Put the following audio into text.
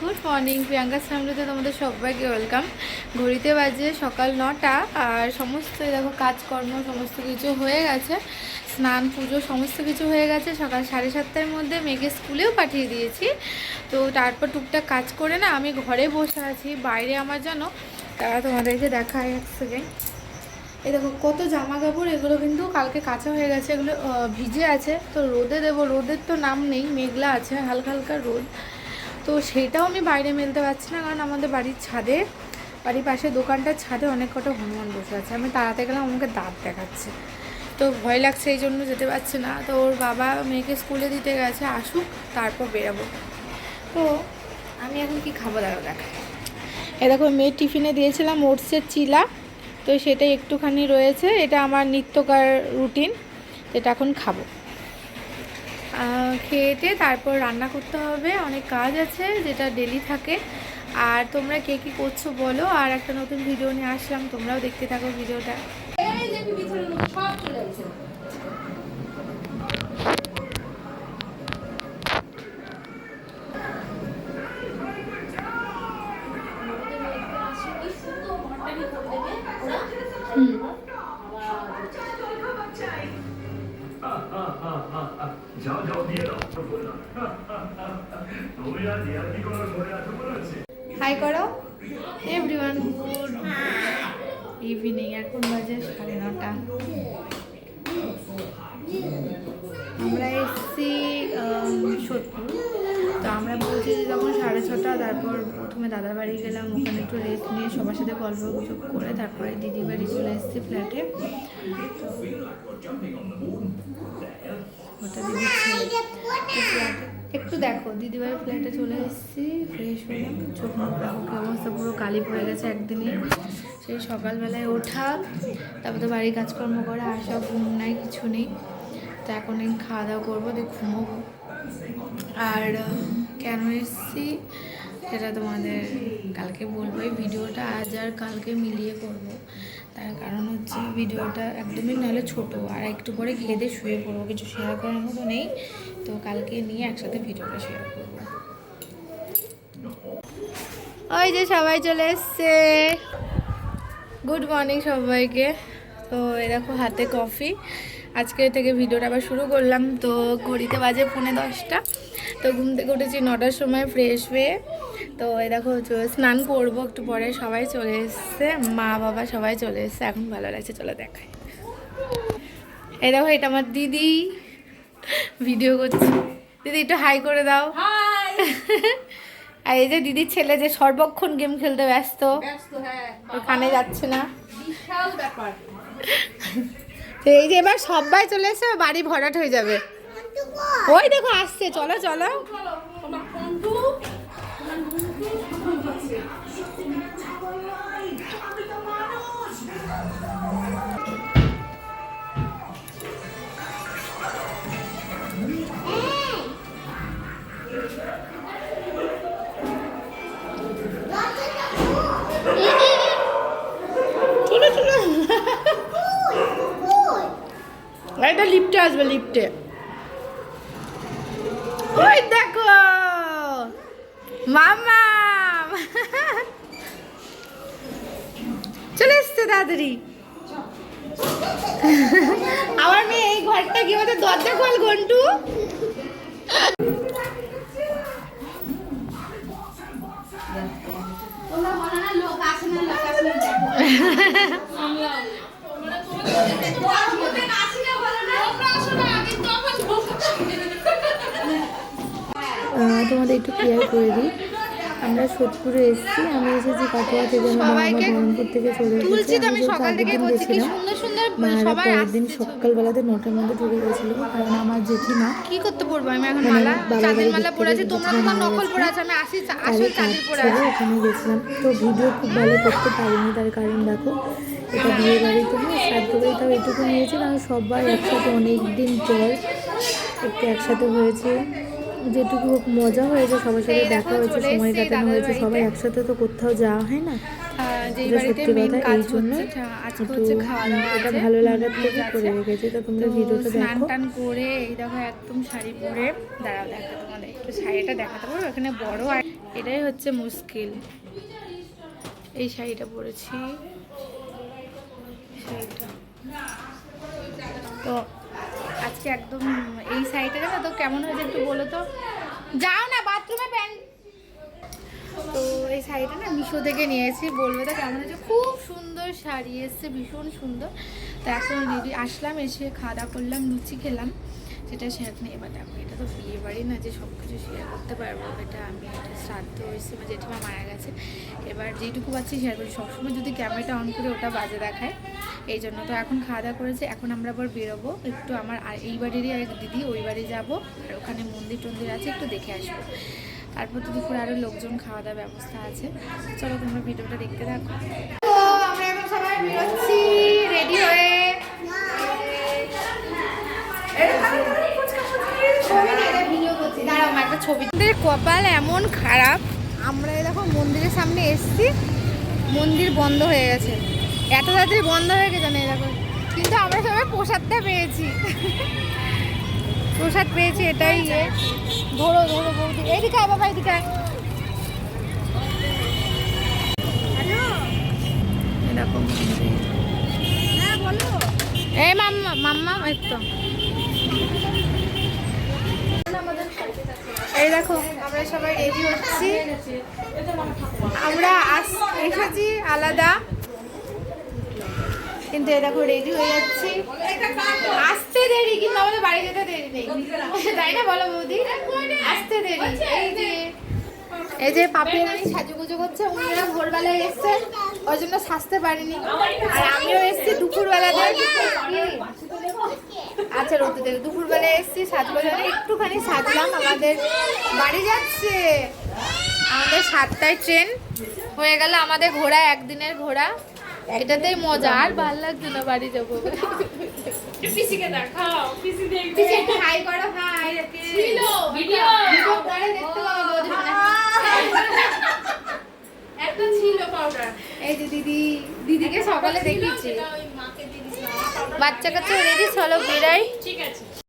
Good morning, Priyanka ফ্যামিলিতে তোমাদের সবাইকে ওয়েলকাম। ঘড়িতে বাজে সকাল নটা, আর সমস্ত দেখো কাজকর্ম, সমস্ত কিছু হয়ে গেছে। স্নান, পুজো, সমস্ত কিছু হয়ে গেছে। সকাল সাড়ে সাতটার মধ্যে মেয়েকে স্কুলেও পাঠিয়ে দিয়েছি। তো তারপর টুকটাক কাজ করে না আমি ঘরে বসে আছি। বাইরে আমার জন্য তারা তোমাদেরকে দেখায় এক সেকেন্ড এই দেখো কত জামা কাপড় এগুলো কিন্তু কালকে কাঁচা হয়ে গেছে, এগুলো ভিজে আছে। তো রোদে দেবো, রোদের তো নাম নেই, মেঘলা আছে, হালকা হালকা রোদ। তো সেইটাও আমি বাইরে মেলতে পারছি না, কারণ আমাদের বাড়ির ছাদে, বাড়ির পাশে দোকানটার ছাদে অনেক কটা হনুমান বসে আছে। আমি তাড়াতে গেলাম, আমাকে দাঁত দেখাচ্ছে। তো ভয় লাগছে এই জন্য যেতে পারছে না। তো ওর বাবা মেয়েকে স্কুলে দিতে গেছে, আসুক, তারপর বেরাবো। তো আমি এখন কি খাব দাঁড়ো দেখাই এ দেখো মেয়ের টিফিনে দিয়েছিলাম ওটসের চিলা। তো সেটা একটুখানি রয়েছে। এটা আমার নিত্যকার রুটিন। এটা এখন খাব। খেয়েতে তারপর রান্না করতে হবে। অনেক কাজ আছে যেটা ডেলি থাকে। আর তোমরা কে কী করছ বলো। আর একটা নতুন ভিডিও নিয়ে আসলাম। তোমরাও দেখতে থাকো ভিডিওটা যাও যাও দিয়ে দাও তুমি আর ইয়ার্কি করার পরে আছো মনে হচ্ছে হাই করো এভরিওয়ান ইভিনিং এখন বাজে সাড়ে নটা। আমরা এসেছি সোদপুর। তো আমরা পৌঁছেছি যখন সাড়ে ছটা, তারপর প্রথমে দাদার বাড়ি গেলাম, ওখানে একটু রেস্ট নিয়ে সবার সাথে গল্প গুজব করে তারপরে দিদি বাড়ি চলে এসেছি ফ্ল্যাটে ওটা ফ্ল্যাটে একটু দেখো দিদিবাড়ির ফ্ল্যাটে চলে এসেছি ফ্রেশ হলাম, চোখ মুখ দেখো কি অবস্থা, পুরো কালি পড়ে গেছে একদিনই। সেই সকালবেলায় ওঠা, তারপর তো বাড়ির কাজকর্ম করা আসা ঘুম নাই, কিছু নেই। তো এখন খাওয়া দাওয়া করব, দিয়ে ঘুমোবো। আর কেন এসেছি? সেটা তোমাদের কালকে বলব। এই ভিডিওটা আজ আর কালকে মিলিয়ে করব। তার কারণ হচ্ছে ভিডিওটা একদমই নাহলে ছোট, আর একটু পরে খেয়ে শুয়ে পড়ব। কিছু শেয়ার করার মতো নেই। তো কালকে নিয়ে একসাথে ভিডিওটা শেয়ার করব। ওই যে সবাই চলে এসছে। গুড মর্নিং সবাইকে। তো দেখো হাতে কফি আজকে থেকে ভিডিওটা আবার শুরু করলাম। তো ঘড়িতে বাজে পৌনে দশটা। তো ঘুম থেকে উঠেছি নটার সময় ফ্রেশ হয়ে। তো এই দেখো স্নান করব একটু পরে সবাই চলে এসছে। মা বাবা সবাই চলে এসছে। এখন ভালো লাগছে চলে দেখায় এই দেখো এটা আমার দিদি। ভিডিও করছে। দিদি একটু হাই করে দাও। আর এই যে দিদির ছেলে যে সর্বক্ষণ গেম খেলতে ব্যস্ত ব্যস্ত হ্যাঁ। ওখানে যাচ্ছে না। বিশাল ব্যাপার। এই যে এবার সবাই চলে এসে বাড়ি ভরাট হয়ে যাবে। ওই দেখো, আসছে। চলো চলো চলো। এটা লিফটে আসবে, লিফটে। ওই দেখো! মামা! চলে এসছে তাড়াতাড়ি। আমার মেয়ে এই ঘরটা কি বলতে? দরজা খোল ঘন্টু তোমাদের একটু ক্লিয়ার করে দিই। আমরা সোদপুরে এসেছি আমি এসেছি কাটোয়া থেকে আমার বাবা বহরমপুর থেকে চলে এসেছি। আমি সকাল থেকে গেছিলাম মায়েরা পরের দিন সকালবেলাতে নটার মধ্যে ঢুকে গেছিল কারণ আমার জেঠিমা কি করতে পড়ব আমি? এখন মানে মালা চাঁদের মালা পরে আছি তোমরা তোমার নকল পরে আছে আমি আসি আসল কাজ চাঁদের পরে আছি ওখানে গেছিলাম। তো ভিডিও খুব ভালো করতে পারিনি তার কারণ দেখো এটা বিয়ে বাড়িতে না শ্রাদ্ধ বাড়িটাও এটুকু নিয়েছে কারণ সবাই একসাথে অনেক দিন পর একটু একসাথে হয়েছে। যেটুকু হোক মজা হয়েছে সবার সাথে দেখা হয়েছে সময় কাটানো হয়েছে সবাই একসাথে তো কোথাও যাওয়া হয় না। সত্যি কথা, এই দাওয়া এটা ভালো লাগার থেকে করে রেখেছি তো তোমরা ভিডিওটা দেখো। টান করে এই দেখো একদম শাড়ি পরে দাঁড়াও দেখো তোমাদের একটু শাড়িটা দেখাতে পারব এখানে বড় আর এটাই হচ্ছে মুশকিল। এই শাড়িটা পরেছি। শাড়িটা। তো একদম এই সাইডে না তো কেমন হয়েছে একটু বলো তো? যাও না বাথরুমে প্যান্ট তো এই শাড়িটা না মিশো থেকে নিয়েছি বলবে তো কেমন হয়েছে? খুব সুন্দর শাড়ি এসছে, ভীষণ সুন্দর। তো এখন রেডি আসলাম, এসে খাওয়া দাওয়া করলাম, লুচি খেলাম। সেটা শেয়ার নেই এবার দেখো এটা তো বিয়ে বাড়ি না যে সব কিছু শেয়ার করতে পারব, এটা আমি এটা শ্রাদ্ধ হয়েছে বা জেঠিমা মারা গেছে। এবার যেটুকু পাচ্ছি শেয়ার করি। সবসময় যদি ক্যামেরাটা অন করে ওটা বাজে দেখায়, এই জন্য তো এখন খাওয়া দাওয়া করেছে, এখন আমরা আবার বেরোবো। একটু আমার এই বাড়িরই এক দিদি, ওই বাড়ি যাব, আর ওখানে মন্দির টন্দির আছে, একটু দেখে আসব। তারপর তো দুপুরে আরও লোকজন খাওয়া দাওয়ার ব্যবস্থা আছে। চলো তোমরা ভিডিওটা দেখতে থাকো। রেডি হয়ে আমাদের কপাল এমন খারাপ। আমরা দেখো মন্দিরের সামনে এসছি, মন্দির বন্ধ হয়ে গেছে। এত তাড়াতাড়ি বন্ধ হয়ে গেছে না দেখো। কিন্তু আমরা সবাই প্রসাদটা পেয়েছি। প্রসাদ পেয়েছি এটাই ধরো ধরো বৌদি এইদিকে আয় বাবা এইদিকে আয়। দেখো, আমরা সবাই রেডি হচ্ছি। আমরা এসেছি আলাদা। কিন্তু এই দেখো রেডি হয়ে যাচ্ছি। আসতে দেরি, কিন্তু আমাদের বাড়ি যেতে দেরি নেই। তাই না বলো বৌদি? আসতে দেরি। এই যে এই যে উনি সাজুগুজু করছে উনিরা ভোরবেলায় এসছে। ওই জন্য সাজতে পারিনি। আর আমিও এসছি দুপুরবেলাতে। আচ্ছা রোদে থেকে দুপুরবেলায় এসছি সাজবার জন্য একটুখানি সাজলাম আমাদের বাড়ি যাচ্ছে। আমাদের সাতটায় ট্রেন হয়ে গেল আমাদের ঘোড়া একদিনের ঘোড়া। এটাতেই মজা আর ভালো লাগছে না বাড়ি যাব। পিসিকে দেখাও পিসি দেখবে। হাই করো হাই ছিল ভিডিও ভিডিও দেখতে পাবো বৌদি। একটা ছিল পাউডার এই যে দিদি দিদিকে সকালে দেখেছি বাচ্চা কাচ্চা রেডি চলো বেরাই। ঠিক আছে।